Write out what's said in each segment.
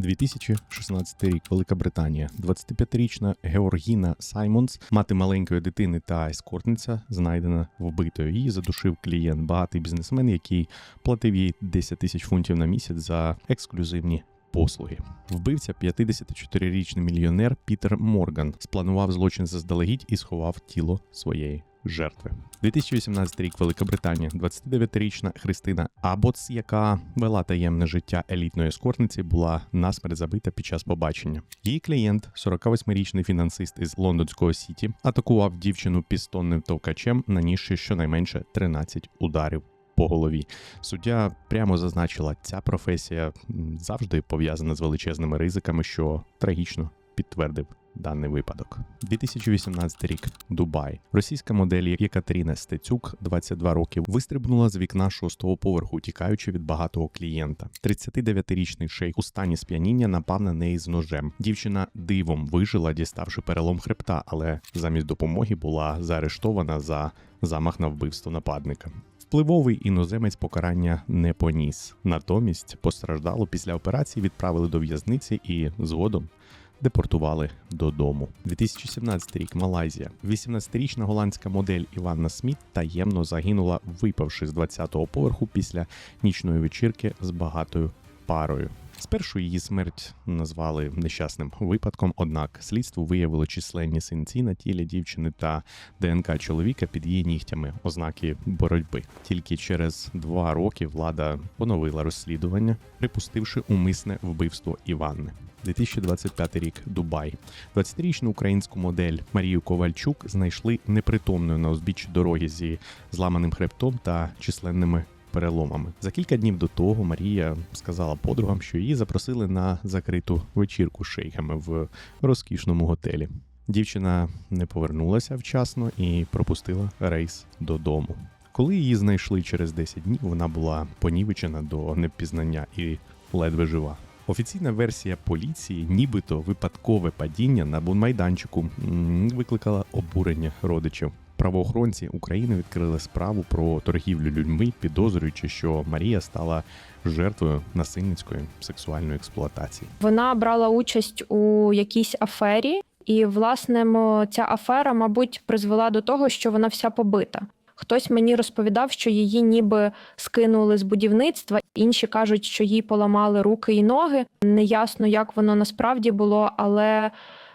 2016 рік, Велика Британія. 25-річна Георгіна Саймонс, мати маленької дитини та ескортниця, знайдена вбитою. Її задушив клієнт, багатий бізнесмен, який платив їй 10 тисяч фунтів на місяць за ексклюзивні. Послуги вбивця 54-річний мільйонер Пітер Морган спланував злочин заздалегідь і сховав тіло своєї жертви. 2018 рік Велика Британія, 29-річна Христина Абоц, яка вела таємне життя елітної ескортниці, була насмерть забита під час побачення. Її клієнт, 48-річний фінансист із лондонського сіті, атакував дівчину пістонним товкачем, нанісши щонайменше 13 ударів. По голові суддя прямо зазначила, ця професія завжди пов'язана з величезними ризиками, що трагічно підтвердив даний випадок. 2018 рік Дубай. Російська модель Єкатерина Стецюк, 22 роки, вистрибнула з вікна шостого поверху, тікаючи від багатого клієнта. 39-річний шейх у стані сп'яніння напав на неї з ножем. Дівчина дивом вижила, діставши перелом хребта, але замість допомоги була заарештована за замах на вбивство нападника. Впливовий іноземець покарання не поніс. Натомість постраждалу після операції відправили до в'язниці і згодом депортували додому. 2017 рік Малайзія. 18-річна голландська модель Іванна Сміт таємно загинула, випавши з 20-го поверху після нічної вечірки з багатою парою. Спершу її смерть назвали нещасним випадком, однак слідство виявило численні синці на тілі дівчини та ДНК чоловіка під її нігтями, ознаки боротьби. Тільки через два роки влада поновила розслідування, припустивши умисне вбивство Іванни. 2025 рік Дубай. 20-річну українську модель Марію Ковальчук знайшли непритомною на узбіччі дороги зі зламаним хребтом та численними переломами. За кілька днів до того Марія сказала подругам, що її запросили на закриту вечірку з шейхами в розкішному готелі. Дівчина не повернулася вчасно і пропустила рейс додому. Коли її знайшли через 10 днів, вона була понівечена до непізнання і ледве жива. Офіційна версія поліції, нібито випадкове падіння на бунмайданчику, викликала обурення родичів. Правоохоронці України відкрили справу про торгівлю людьми, підозрюючи, що Марія стала жертвою насильницької сексуальної експлуатації. Вона брала участь у якійсь афері, і власне ця афера, мабуть, призвела до того, що вона вся побита. Хтось мені розповідав, що її ніби скинули з будівництва, інші кажуть, що їй поламали руки і ноги. Неясно, як воно насправді було, але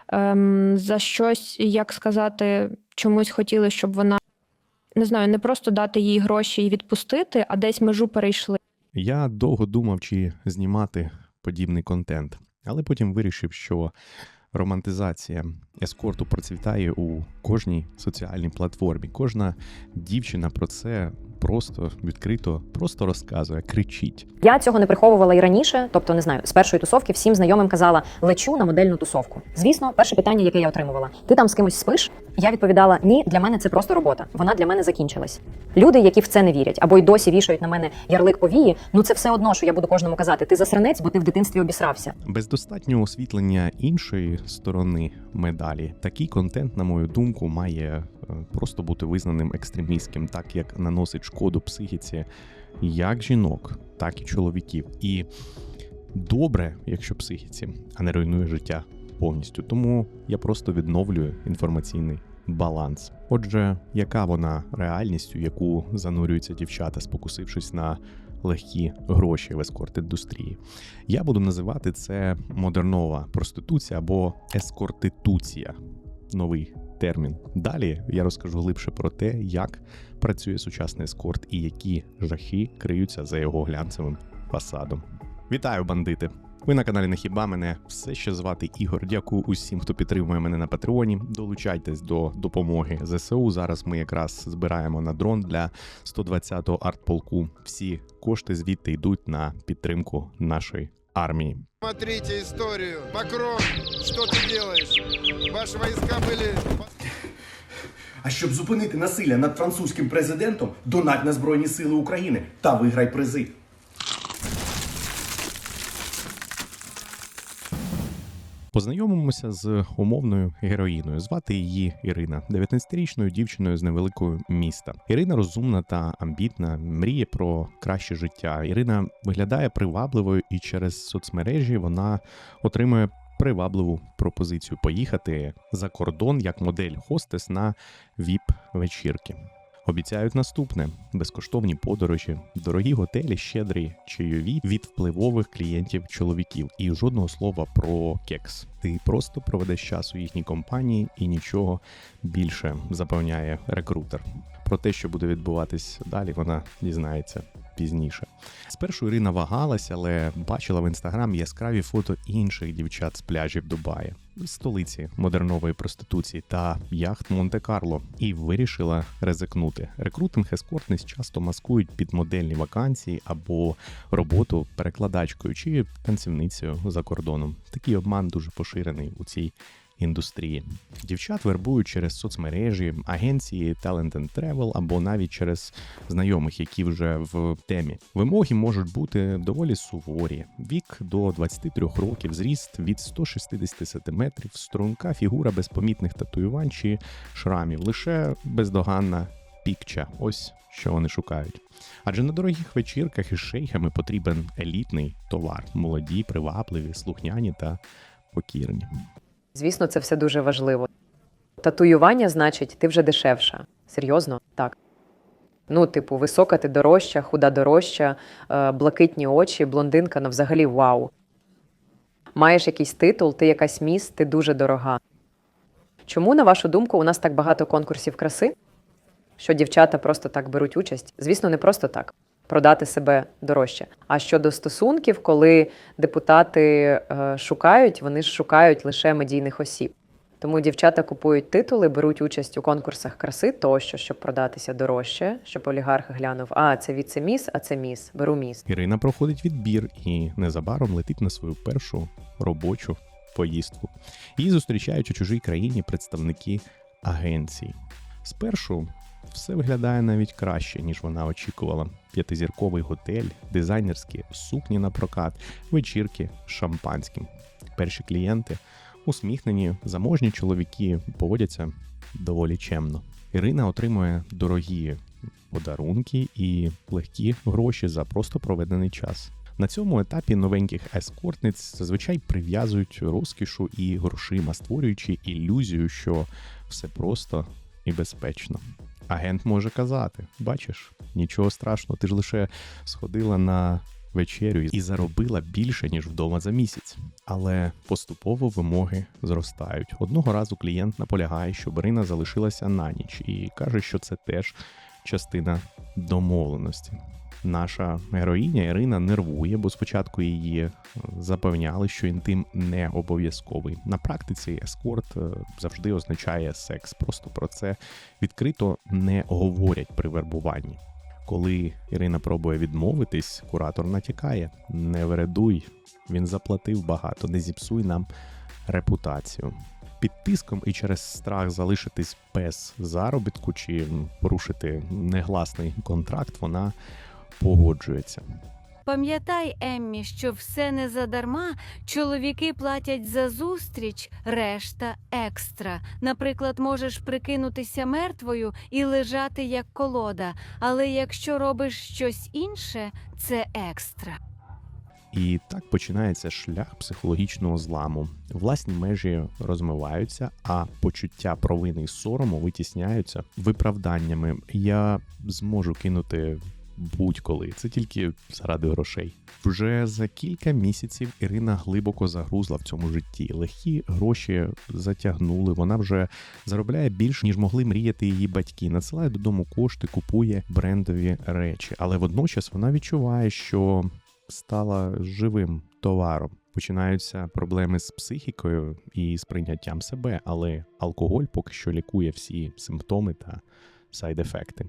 ем, за щось, як сказати, чомусь хотіли, щоб вона не знаю, не просто дати їй гроші і відпустити, а десь межу перейшли. Я довго думав, чи знімати подібний контент, але потім вирішив, що романтизація ескорту процвітає у кожній соціальній платформі. Кожна дівчина про це просто відкрито, просто розказує, кричить. Я цього не приховувала і раніше, тобто не знаю, з першої тусовки всім знайомим казала лечу на модельну тусовку. Звісно, перше питання, яке я отримувала: ти там з кимось спиш? Я відповідала: ні, для мене це просто робота. Вона для мене закінчилась. Люди, які в це не вірять, або й досі вішають на мене ярлик повії. Ну це все одно, що я буду кожному казати. Ти засранець, бо ти в дитинстві обісрався. Без достатнього освітлення іншої сторони медалі такий контент, на мою думку, має просто бути визнаним екстремістським, так як наносить шкоду психіці як жінок, так і чоловіків. І добре, якщо психіці, а не руйнує життя повністю. Тому я просто відновлюю інформаційний баланс. Отже, яка вона реальність, у яку занурюються дівчата, спокусившись на легкі гроші в ескорт-індустрії? Я буду називати це модернова проституція або ескортитуція. Новий термін. Далі я розкажу глибше про те, як працює сучасний ескорт і які жахи криються за його глянцевим фасадом. Вітаю, бандити! Ви на каналі Не Хіба мене все ще звати Ігор. Дякую усім, хто підтримує мене на Патреоні. Долучайтесь до допомоги ЗСУ. Зараз ми якраз збираємо на дрон для 120-го артполку. Всі кошти звідти йдуть на підтримку нашої армії. Смотрите историю. Макрон, что ты делаешь? Ваши войска были... А щоб зупинити насилля над французьким президентом, донать на Збройні Сили України та виграй призи. Познайомимося з умовною героїною. Звати її Ірина, 19-річною дівчиною з невеликого міста. Ірина розумна та амбітна, мріє про краще життя. Ірина виглядає привабливою, і через соцмережі вона отримує привабливу пропозицію поїхати за кордон як модель хостес на віп-вечірки. Обіцяють наступне: безкоштовні подорожі, дорогі готелі, щедрі чайові від впливових клієнтів чоловіків. І жодного слова про кекс. Ти просто проведеш час у їхній компанії і нічого більше запевняє рекрутер. Про те, що буде відбуватись далі, вона дізнається пізніше. Спершу Ірина вагалася, але бачила в інстаграм яскраві фото інших дівчат з пляжів Дубаї, столиці модернової проституції та яхт Монте-Карло, і вирішила ризикнути. Рекрутинг ескортниць часто маскують під модельні вакансії або роботу перекладачкою чи танцівницею за кордоном. Такий обман дуже поширений у цій індустрії. Дівчат вербують через соцмережі, агенції Talent and Travel або навіть через знайомих, які вже в темі. Вимоги можуть бути доволі суворі: вік до 23 років, зріст від 160 см, струнка фігура без помітних татуювань чи шрамів, лише бездоганна пікча. Ось що вони шукають. Адже на дорогих вечірках із шейхами потрібен елітний товар, молоді, привабливі, слухняні та покірні. Звісно, це все дуже важливо. Татуювання значить, ти вже дешевша. Серйозно? Так. Ну, типу, висока ти дорожча, худа дорожча, е, блакитні очі, блондинка, ну взагалі вау. Маєш якийсь титул, ти якась міс, ти дуже дорога. Чому, на вашу думку, у нас так багато конкурсів краси? Що дівчата просто так беруть участь? Звісно, не просто так. Продати себе дорожче. А щодо стосунків, коли депутати е, шукають, вони ж шукають лише медійних осіб. Тому дівчата купують титули, беруть участь у конкурсах краси тощо, щоб продатися дорожче, щоб олігарх глянув: а це віце-міс, а це міс. Беру міс. Ірина проходить відбір і незабаром летить на свою першу робочу поїздку. Її зустрічають у чужій країні представники агенцій. Спершу все виглядає навіть краще, ніж вона очікувала. П'ятизірковий готель, дизайнерські сукні на прокат, вечірки шампанським. Перші клієнти усміхнені, заможні чоловіки поводяться доволі чемно. Ірина отримує дорогі подарунки і легкі гроші за просто проведений час. На цьому етапі новеньких ескортниць зазвичай прив'язують розкішу і грошима, створюючи ілюзію, що все просто і безпечно. Агент може казати: бачиш, нічого страшного, ти ж лише сходила на вечерю і заробила більше, ніж вдома за місяць. Але поступово вимоги зростають. Одного разу клієнт наполягає, щоб Ірина залишилася на ніч, і каже, що це теж частина домовленості. Наша героїня Ірина нервує, бо спочатку її е, запевняли, що інтим не обов'язковий. На практиці ескорт е, завжди означає секс. Просто про це відкрито не говорять при вербуванні. Коли Ірина пробує відмовитись, куратор натякає: не вередуй, він заплатив багато, не зіпсуй нам репутацію. Під тиском і через страх залишитись без заробітку чи порушити негласний контракт, вона погоджується. Пам'ятай, Еммі, що все не задарма. Чоловіки платять за зустріч, решта екстра. Наприклад, можеш прикинутися мертвою і лежати як колода, але якщо робиш щось інше, це екстра. І так починається шлях психологічного зламу. Власні межі розмиваються, а почуття провини і сорому витісняються виправданнями. Я зможу кинути будь-коли. Це тільки заради грошей. Вже за кілька місяців Ірина глибоко загрузла в цьому житті. Легкі гроші затягнули. Вона вже заробляє більше, ніж могли мріяти її батьки. Надсилає додому кошти, купує брендові речі. Але водночас вона відчуває, що стала живим товаром. Починаються проблеми з психікою і з прийняттям себе, але алкоголь поки що лікує всі симптоми та сайд-ефекти.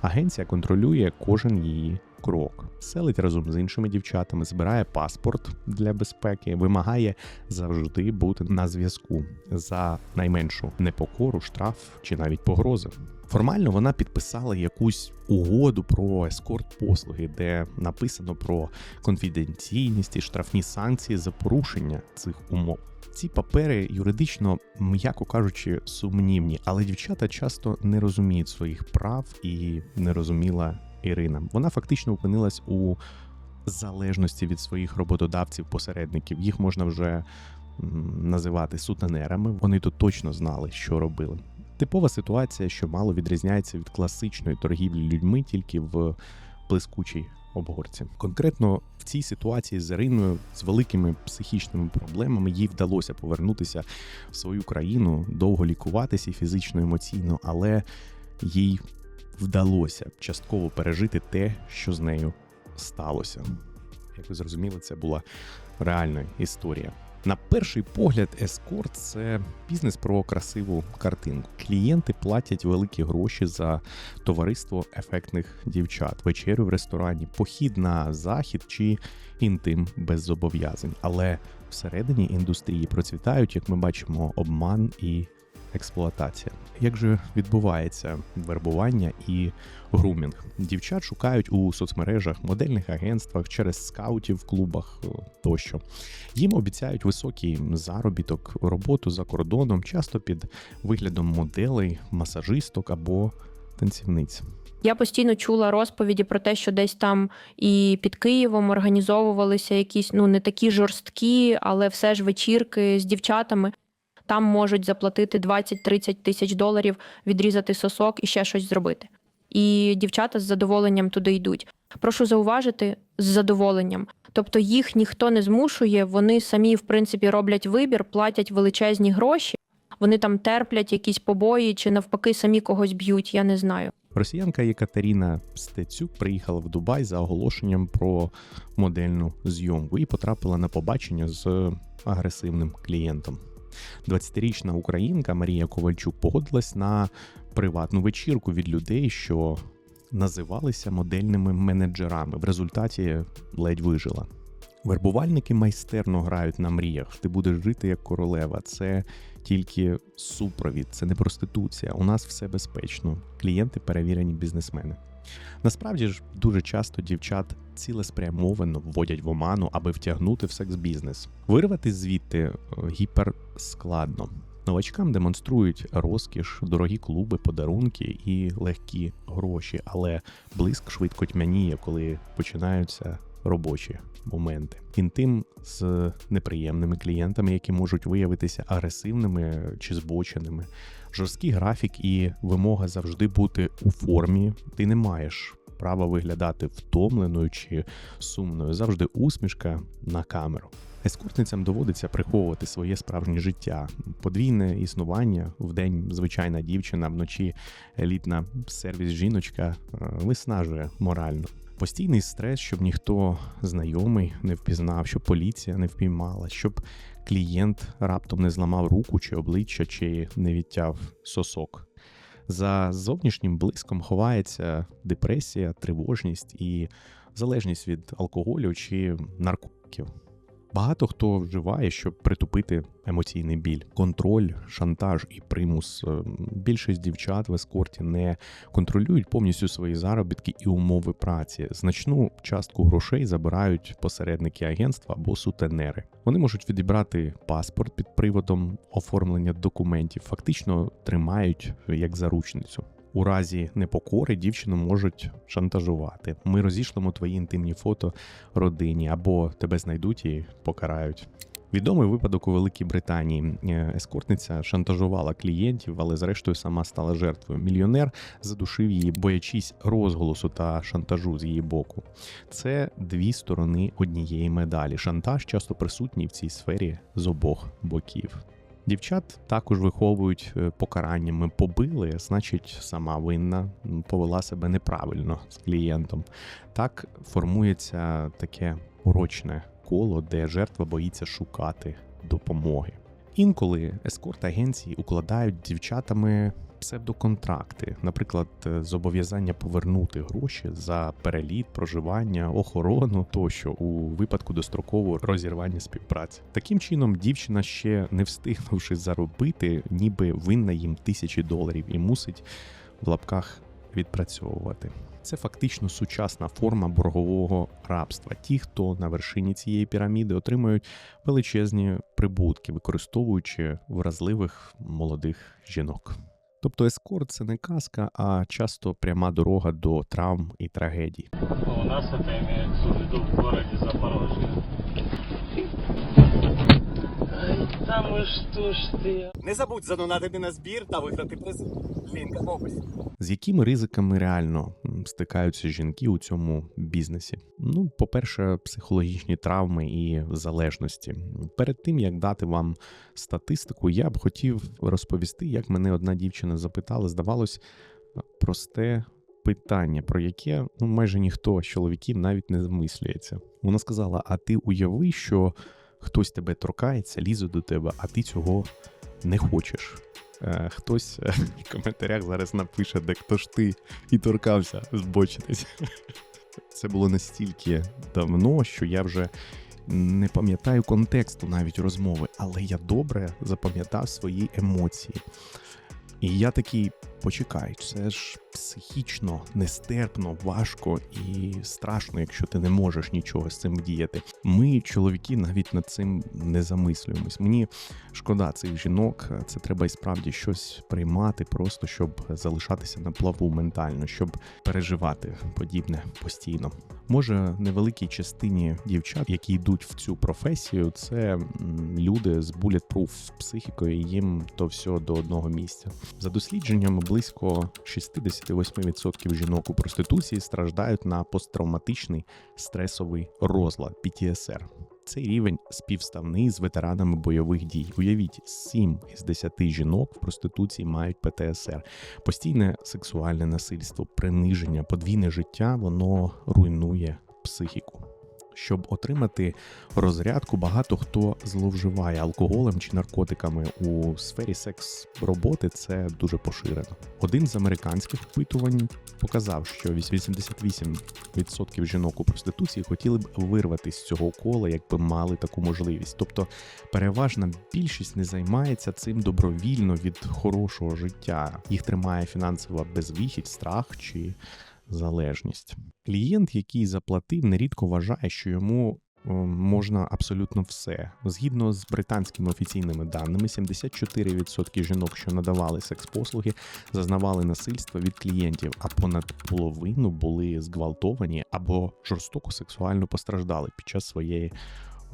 Агенція контролює кожен її крок. Селить разом з іншими дівчатами, збирає паспорт для безпеки, вимагає завжди бути на зв'язку за найменшу непокору, штраф чи навіть погрози. Формально вона підписала якусь угоду про ескорт послуги, де написано про конфіденційність і штрафні санкції за порушення цих умов. Ці папери юридично, м'яко кажучи, сумнівні, але дівчата часто не розуміють своїх прав і не розуміла Ірина. Вона фактично опинилась у залежності від своїх роботодавців-посередників. Їх можна вже називати сутенерами. Вони то точно знали, що робили. Типова ситуація, що мало відрізняється від класичної торгівлі людьми тільки в блискучій обгорці. Конкретно в цій ситуації з Іриною з великими психічними проблемами їй вдалося повернутися в свою країну, довго лікуватися фізично, емоційно, але їй вдалося частково пережити те, що з нею сталося. Як ви зрозуміли, це була реальна історія. На перший погляд, ескорт це бізнес про красиву картинку. Клієнти платять великі гроші за товариство ефектних дівчат, вечерю в ресторані, похід на захід чи інтим без зобов'язань. Але всередині індустрії процвітають, як ми бачимо, обман і експлуатація. Як же відбувається вербування і грумінг? Дівчат шукають у соцмережах, модельних агентствах, через скаутів клубах е, тощо. Їм обіцяють високий заробіток, роботу за кордоном, часто під виглядом моделей, масажисток або танцівниць. Я постійно чула розповіді про те, що десь там і під Києвом організовувалися якісь ну не такі жорсткі, але все ж вечірки з дівчатами. Там можуть заплатити 20-30 тисяч доларів, відрізати сосок і ще щось зробити. І дівчата з задоволенням туди йдуть. Прошу зауважити з задоволенням. Тобто їх ніхто не змушує, вони самі, в принципі, роблять вибір, платять величезні гроші, вони там терплять якісь побої чи навпаки самі когось б'ють, я не знаю. Росіянка Єкатеріна Стецюк приїхала в Дубай за оголошенням про модельну зйомку і потрапила на побачення з агресивним клієнтом. 20-річна українка Марія Ковальчук погодилась на приватну вечірку від людей, що називалися модельними менеджерами. В результаті ледь вижила. Вербувальники майстерно грають на мріях. Ти будеш жити як королева. Це тільки супровід, це не проституція. У нас все безпечно. Клієнти перевірені бізнесмени. Насправді ж дуже часто дівчат цілеспрямовано вводять в оману, аби втягнути в секс-бізнес. Вирвати звідти е, гіперскладно. Новачкам демонструють розкіш, дорогі клуби, подарунки і легкі гроші, але блиск швидко тьмяніє, коли починаються робочі моменти. Інтим з неприємними клієнтами, які можуть виявитися агресивними чи збоченими. Жорсткий графік і вимога завжди бути у формі. Ти не маєш права виглядати втомленою чи сумною. Завжди усмішка на камеру. Ескортницям доводиться приховувати своє справжнє життя, подвійне існування вдень звичайна дівчина, вночі елітна сервіс жіночка е, виснажує морально. Постійний стрес, щоб ніхто знайомий не впізнав, щоб поліція не впіймала, щоб клієнт раптом не зламав руку чи обличчя, чи не відтяв сосок. За зовнішнім блиском ховається депресія, тривожність і залежність від алкоголю чи наркотиків. Багато хто вживає, щоб притупити емоційний біль, контроль, шантаж і примус. Е, Більшість дівчат в ескорті не контролюють повністю свої заробітки і умови праці. Значну частку грошей забирають посередники агентства або сутенери. Вони можуть відібрати паспорт під приводом оформлення документів, фактично тримають як заручницю. У разі непокори дівчину можуть шантажувати. Ми розійшлемо твої інтимні фото родині або тебе знайдуть і покарають. Відомий випадок у Великій Британії. Е, Ескортниця шантажувала клієнтів, але зрештою сама стала жертвою. Мільйонер задушив її, боячись розголосу та шантажу з її боку. Це дві сторони однієї медалі. Шантаж часто присутній в цій сфері з обох боків. Дівчат також виховують е, покараннями. Побили, значить, сама винна повела себе неправильно з клієнтом. Так формується таке урочне коло, де жертва боїться шукати допомоги. Інколи ескорт агенції укладають дівчатами псевдоконтракти, наприклад, е, зобов'язання повернути гроші за переліт, проживання, охорону тощо у випадку дострокового розірвання співпраці. Таким чином, дівчина ще не встигнувши заробити, ніби винна їм тисячі доларів і мусить в лапках відпрацьовувати. Це фактично сучасна форма боргового рабства. Ті, хто на вершині цієї піраміди, отримують величезні прибутки, використовуючи вразливих молодих жінок. Тобто ескорт це не казка, а часто пряма дорога до травм і трагедій. У нас это имеется суду в городі Запорожжя. Там и ж ти. Не забудь задонатити на збір та виграти призи. Лінка в описі. З якими ризиками реально стикаються жінки у цьому бізнесі? Ну, по-перше, психологічні травми і залежності. Перед тим як дати вам статистику, я б хотів розповісти, як мене одна дівчина запитала, здавалось, просте питання, про яке ну майже ніхто з чоловіків навіть не змислюється. Вона сказала: А ти уяви, що хтось тебе торкається, лізе до тебе, а ти цього не хочеш. Е, Хтось е, в коментарях зараз напише, де хто ж ти і торкався збочитись. Це було настільки давно, що я вже не пам'ятаю контексту навіть розмови, але я добре запам'ятав свої емоції. І я такий, почекай, це ж психічно нестерпно, важко і страшно, якщо ти не можеш нічого з цим вдіяти. Ми, чоловіки, навіть над цим не замислюємось. Мені шкода цих жінок. Це треба і справді щось приймати, просто щоб залишатися на плаву ментально, щоб переживати подібне постійно. Може, невеликій частині дівчат, які йдуть в цю професію, це люди з bulletproof психікою, їм то все до одного місця. За дослідженнями, близько 68% жінок у проституції страждають на посттравматичний стресовий розлад PTSR. Цей рівень співставний з ветеранами бойових дій. Уявіть, 7 із 10 жінок в проституції мають ПТСР. Постійне сексуальне насильство, приниження, подвійне життя воно руйнує психіку. Щоб отримати розрядку, багато хто зловживає алкоголем чи наркотиками у сфері секс-роботи. Це дуже поширено. Один з американських опитувань показав, що 88% жінок у проституції хотіли б вирватися з цього кола, якби мали таку можливість. Тобто переважна більшість не займається цим добровільно від хорошого життя. Їх тримає фінансова безвихідь, страх чи залежність. Клієнт, який заплатив, нерідко вважає, що йому е, можна абсолютно все. Згідно з британськими офіційними даними, 74% жінок, що надавали секс-послуги, зазнавали насильства від клієнтів, а понад половину були зґвалтовані або жорстоко сексуально постраждали під час своєї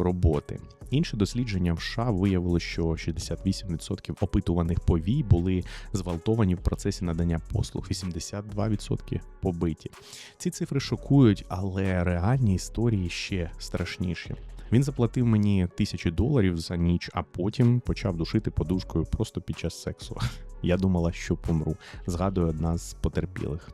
роботи. Інше дослідження в США виявило, що 68% опитуваних повій були зґвалтовані в процесі надання послуг, 82% побиті. Ці цифри шокують, але реальні історії ще страшніші. Він заплатив мені тисячі доларів за ніч, а потім почав душити подушкою просто під час сексу. Я думала, що помру. Згадує одна з потерпілих.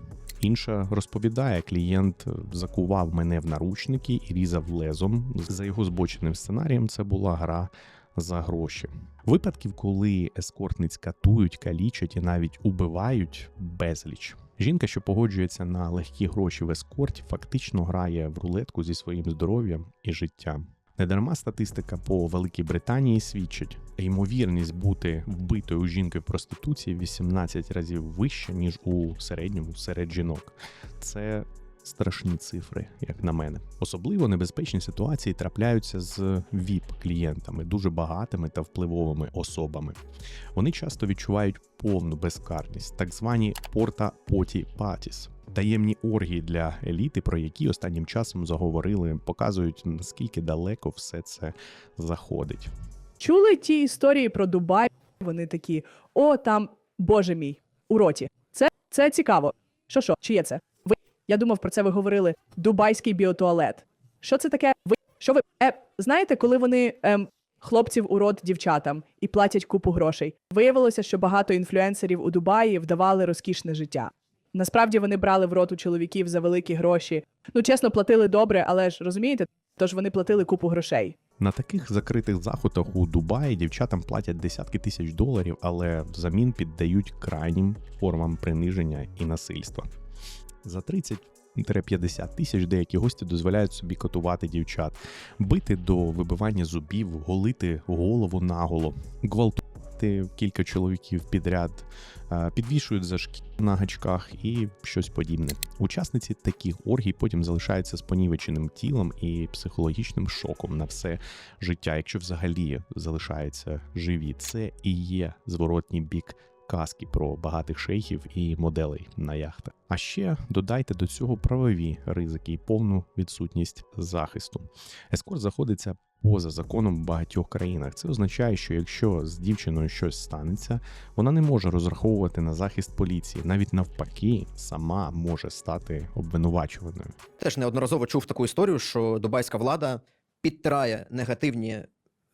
Інша розповідає, клієнт закував мене в наручники і різав лезом. За його збоченим сценарієм, це була гра за гроші. Випадків, коли ескортниць катують, калічать і навіть убивають безліч. Жінка, що погоджується на легкі гроші в ескорті, фактично грає в рулетку зі своїм здоров'ям і життям. Недарма статистика по Великій Британії свідчить, ймовірність бути вбитою у жінки в проституції 18 разів вища, ніж у середньому серед жінок. Це страшні цифри, як на мене. Особливо небезпечні ситуації трапляються з ВІП-клієнтами, дуже багатими та впливовими особами. Вони часто відчувають повну безкарність, так звані порта поті патіс. Таємні оргії для еліти, про які останнім часом заговорили, показують наскільки далеко все це заходить. Чули ті історії про Дубай? Вони такі: о, там, боже мій, у роті. Це, це цікаво. Що що, чи є це? Ви я думав, про це ви говорили. Дубайський біотуалет. Що це таке? Ви що ви е, знаєте, коли вони ем, хлопців у рот дівчатам і платять купу грошей? Виявилося, що багато інфлюенсерів у Дубаї вдавали розкішне життя. Насправді вони брали в рот у чоловіків за великі гроші. Ну, чесно, платили добре, але ж розумієте, тож вони платили купу грошей. На таких закритих заходах у Дубаї дівчатам платять десятки тисяч доларів, але взамін піддають крайнім формам приниження і насильства. За 30-50 тисяч деякі гості дозволяють собі катувати дівчат, бити до вибивання зубів, голити голову наголо, гвалтувати кілька чоловіків підряд, е, підвішують за шкі на гачках і щось подібне. Учасниці таких оргій потім залишаються з понівеченим тілом і психологічним шоком на все життя, якщо взагалі залишаються живі. Це і є зворотній бік казки про багатих шейхів і моделей на яхтах. А ще додайте до цього правові ризики і повну відсутність захисту. Ескорт знаходиться поза законом в багатьох країнах. Це означає, що якщо з дівчиною щось станеться, вона не може розраховувати на захист поліції, навіть навпаки, сама може стати обвинувачуваною. Теж неодноразово чув таку історію, що дубайська влада підтирає негативні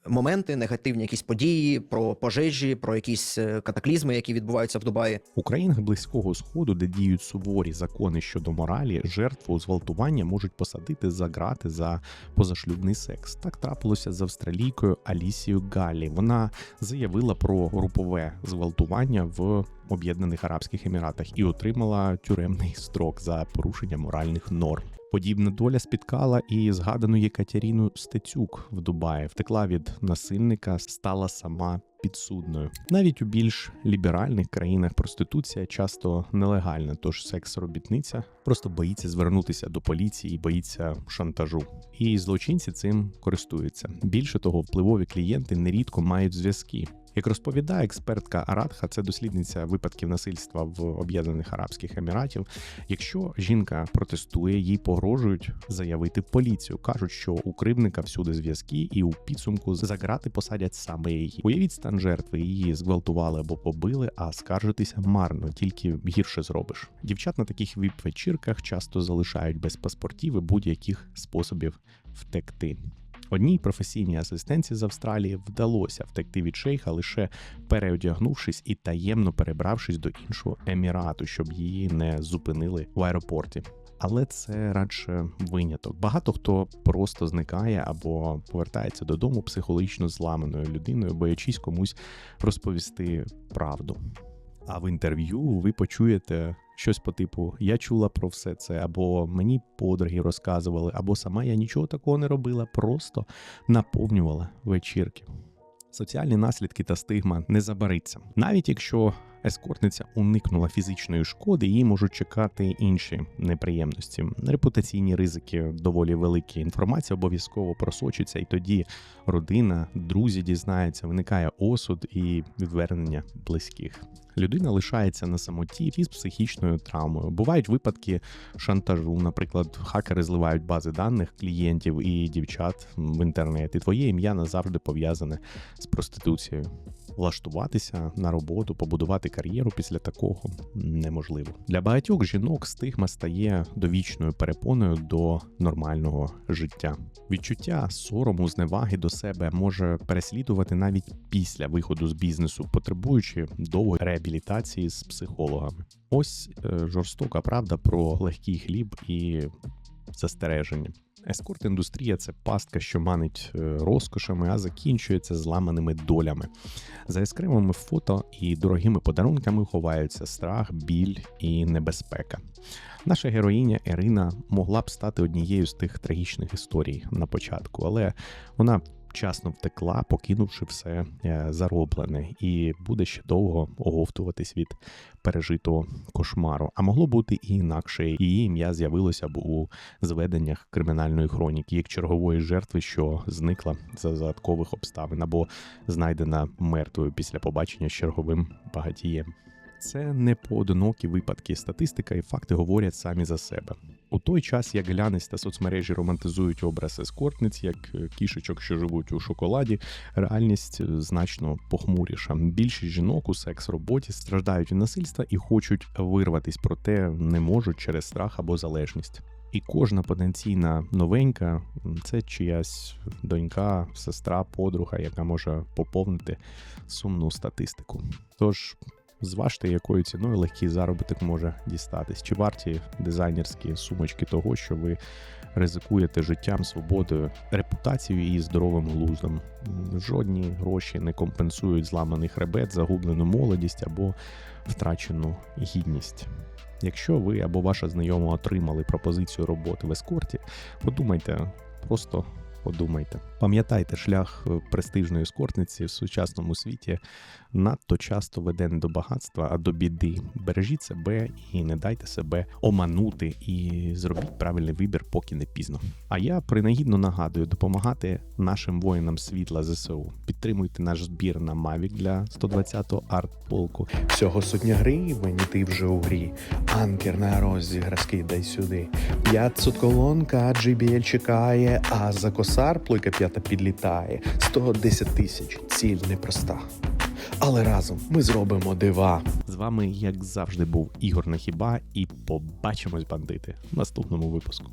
моменти, негативні якісь події про пожежі, про якісь е, катаклізми, які відбуваються в Дубаї. У країнах близького сходу, де діють суворі закони щодо моралі, жертву зґвалтування можуть посадити за грати за позашлюбний секс. Так трапилося з австралійкою Алісією Галлі. Вона заявила про групове зґвалтування в Об'єднаних Арабських Еміратах і отримала тюремний строк за порушення моральних норм. Подібна доля спіткала і згадану Єкатеріну Стецюк в Дубаї. Втекла від насильника, стала сама підсудною. Навіть у більш ліберальних країнах проституція часто нелегальна, тож секс-робітниця просто боїться звернутися до поліції боїться шантажу. І злочинці цим користуються. Більше того, впливові клієнти нерідко мають зв'язки. Як розповідає експертка Арадха, це дослідниця випадків насильства в Об'єднаних Арабських Еміратів. Якщо жінка протестує, їй погрожують заявити поліцію. кажуть, що у кривника всюди зв'язки, і у підсумку за грати посадять саме її. Уявіть стан жертви, її зґвалтували або побили, а скаржитися марно, тільки гірше зробиш. Дівчат на таких віп-вечірках часто залишають без паспортів і будь-яких способів втекти. Одній професійній асистенці з Австралії вдалося втекти від шейха лише переодягнувшись і таємно перебравшись до іншого емірату, щоб її не зупинили в аеропорті. Але це радше виняток. Багато хто просто зникає або повертається додому психологічно зламаною людиною, боячись комусь розповісти правду. А в інтерв'ю ви почуєте щось по типу Я чула про все це, або мені подруги розказували, або сама я нічого такого не робила, просто наповнювала вечірки. Соціальні наслідки та стигма не забариться. Навіть якщо ескортниця уникнула фізичної шкоди, її можуть чекати інші неприємності. Репутаційні ризики доволі великі. Інформація обов'язково просочиться, і тоді родина, друзі дізнаються, виникає осуд і відвернення близьких. Людина лишається на самоті із психічною травмою. Бувають випадки шантажу. Наприклад, хакери зливають бази даних клієнтів і дівчат в інтернет. І твоє ім'я назавжди пов'язане з проституцією. Влаштуватися на роботу, побудувати кар'єру після такого неможливо. Для багатьох жінок стигма стає довічною перепоною до нормального життя. Відчуття сорому, зневаги до себе може переслідувати навіть після виходу з бізнесу, потребуючи довгої реабілітації з психологами. Ось е, жорстока правда про легкий хліб і застереження. Ескорт-індустрія це пастка, що манить е, розкошами, а закінчується зламаними долями. За яскравими фото і дорогими подарунками ховаються страх, біль і небезпека. Наша героїня Ірина могла б стати однією з тих трагічних історій на початку, але вона вчасно втекла, покинувши все е, зароблене, і буде ще довго оговтуватись від пережитого кошмару. А могло бути і інакше. Її ім'я з'явилося б у зведеннях кримінальної хроніки, як чергової жертви, що зникла за загадкових обставин, або знайдена мертвою після побачення з черговим багатієм. Це не поодинокі випадки. Статистика і факти говорять самі за себе. У той час, як глянець та соцмережі романтизують образ ескортниць, як е, кішечок, що живуть у шоколаді, реальність е, значно похмуріша. Більшість жінок у секс-роботі страждають від насильства і хочуть вирватись, проте не можуть через страх або залежність. І кожна потенційна новенька це чиясь донька, сестра, подруга, яка може поповнити сумну статистику. Тож Зважте, якою ціною легкий заробіток може дістатись. Чи варті дизайнерські сумочки того, що ви ризикуєте життям, свободою, репутацією і здоровим глуздом. Жодні гроші не компенсують зламаний хребет, загублену молодість або втрачену гідність. Якщо ви або ваша знайома отримали пропозицію роботи в ескорті, подумайте, просто подумайте. Пам'ятайте, шлях е, престижної ескортниці в сучасному світі надто часто веде не до багатства, а до біди. Бережіть себе і не дайте себе оманути, і зробіть правильний вибір, поки не пізно. А я принагідно нагадую допомагати нашим воїнам світла ЗСУ. Підтримуйте наш збір на Mavic для 120-го артполку. Всього сотня гривень, і ти вже у грі. Анкер на розіграшки дай сюди. 500 колонка, JBL чекає, а за косар плойка п'ята підлітає. 110 тисяч, ціль непроста. Але разом ми зробимо дива. З вами, як завжди, був Ігор Нахіба, і побачимось, бандити, в наступному випуску.